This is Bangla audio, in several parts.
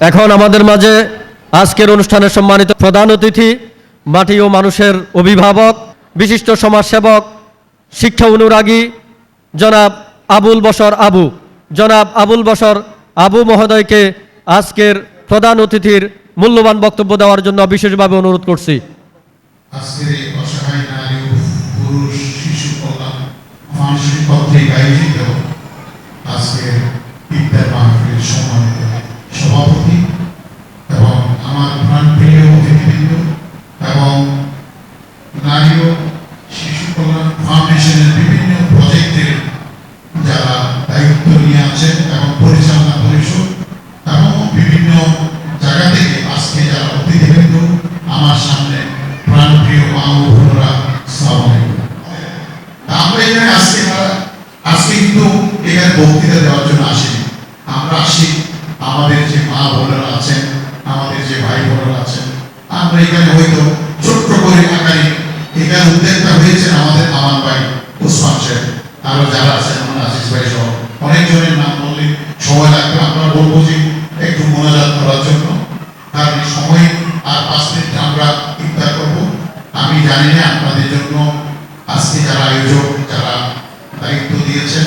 এখন আমাদের মাঝে আজকের অনুষ্ঠানে সম্মানিত প্রধান অতিথি, মাটি ও মানুষের অভিভাবক, বিশিষ্ট সমাজসেবক, শিক্ষা অনুরাগী, জনাব আবুল বসর আবু। জনাব আবুল বসর আবু মহোদয়কে আজকের প্রধান অতিথির মূল্যবান বক্তব্য দেওয়ার জন্য বিশেষভাবে অনুরোধ করছি। আজকের সম্মানিত সভাপতি এবং আমার প্রাণপ্রিয় অতিথিবৃন্দ এবং নারী ও শিশু কল্যাণ ফাউন্ডেশনের বিভিন্ন প্রজেক্টের যারা দায়িত্ব নিয়ে আছেন এবং পরিচালনা পরিষদ এবং বিভিন্ন জায়গা থেকে আজকে যারা অতিথিবৃন্দ আমার সামনে প্রাণপ্রিয় মা ও বোনরা আমরা এখানে আজকে আজকে কিন্তু এখানে বক্তৃতা দেওয়ার জন্য আসিনি। আমরা আসি আমাদের যে মা বোনেরা আছেন, আমাদের যে ভাই বোনেরা আছেন, আমরা এখানে হয়তো ছোট্ট করে আকারে। এখানে উদ্যোক্তা হয়েছেন আমাদের আমার ভাই উসমান সাহেব। আরও যারা আছেন, আমার আজিজ ভাই সহ অনেকজনের নাম বললে সময় লাগবে। আমরা বলব যে একটু মোনাজাত করার জন্য, কারণ সময় আর পাঁচ মিনিট আমরা ইফতার করব। আমি জানি না আপনাদের জন্য আজকে যারা আয়োজক, যারা দায়িত্ব দিয়েছেন,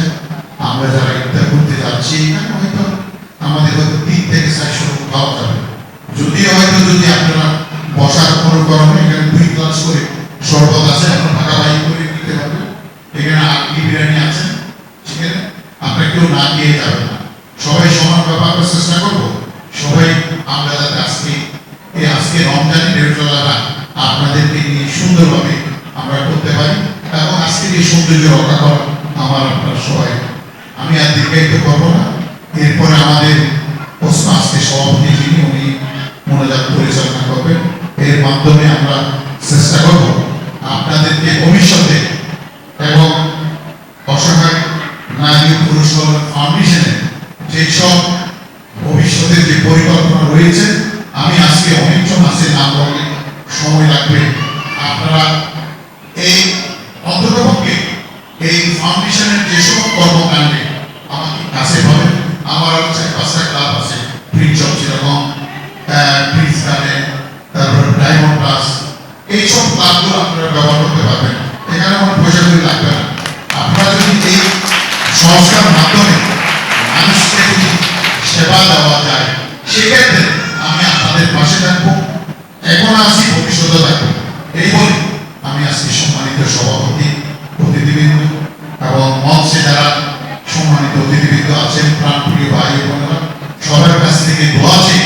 আমরা যারা ইফতার করতে যাচ্ছি, এখানে আমাদের হয়তো তিন থেকে চারশো লোক যাবে যদিও হয়তো যদি আপনারা বসার অনুকরণ এখানে দুই ক্লাস করে শরবত আছে আপনারা ভাগাভাগি করে নিতে পারবেন এখানে আটটি বিরিয়ানি আছে? সেখানে আপনারা কেউ না গিয়ে যাবেন না। সবাই সমান ব্যাপার করার চেষ্টা করব। সবাই আমরা যাতে আজকে, এই আজকে রমজানি রেটলারা আপনাদেরকে নিয়ে সুন্দরভাবে আমরা করতে পারি। এবং আজকে এই সৌন্দর্য রক্ষা করা আমার আপনার সবাই, আমি আর দীর্ঘায়িত করব মাধ্যমে আমরা চেষ্টা করব আপনাদেরকে ভবিষ্যতে এবং অসহায় নারী পুরুষ কল্যাণ ফাউন্ডেশনের যেসব ভবিষ্যতের যে পরিকল্পনা রয়েছে, আমি আজকে অনেকজন আছে নাম বললে সময় লাগবে। আপনারা এই অন্ততপক্ষে এই ফাউন্ডেশনের যেসব কর্মকাণ্ডে আমাকে কাছে পাবেন। আমার হচ্ছে পাঁচটা ক্লাব আছে অফ যেরকম প্রিন্স গার্ডেন তারপর ডায়মন্ড প্লাস এইসব ক্লাবগুলো আপনারা ব্যবহার করতে পারবেন। এখানে কোনো পয়সা করে লাগবে না, আপনারা যদি এই সংস্থার মাধ্যমে মানুষকে যদি সেবা দেওয়া যায়, সেক্ষেত্রে আমি আপনাদের পাশে থাকব, এখন আছি ভবিষ্যতে থাকব। এই বলে আমি আজকে সম্মানিত সভাপতি, অতিথিবৃন্দ এবং মঞ্চে যারা সম্মানিত অতিথিবৃন্দ আছেন, প্রাণপ্রিয় ভাই বোনেরা, সবার কাছ থেকে দোয়া চেয়ে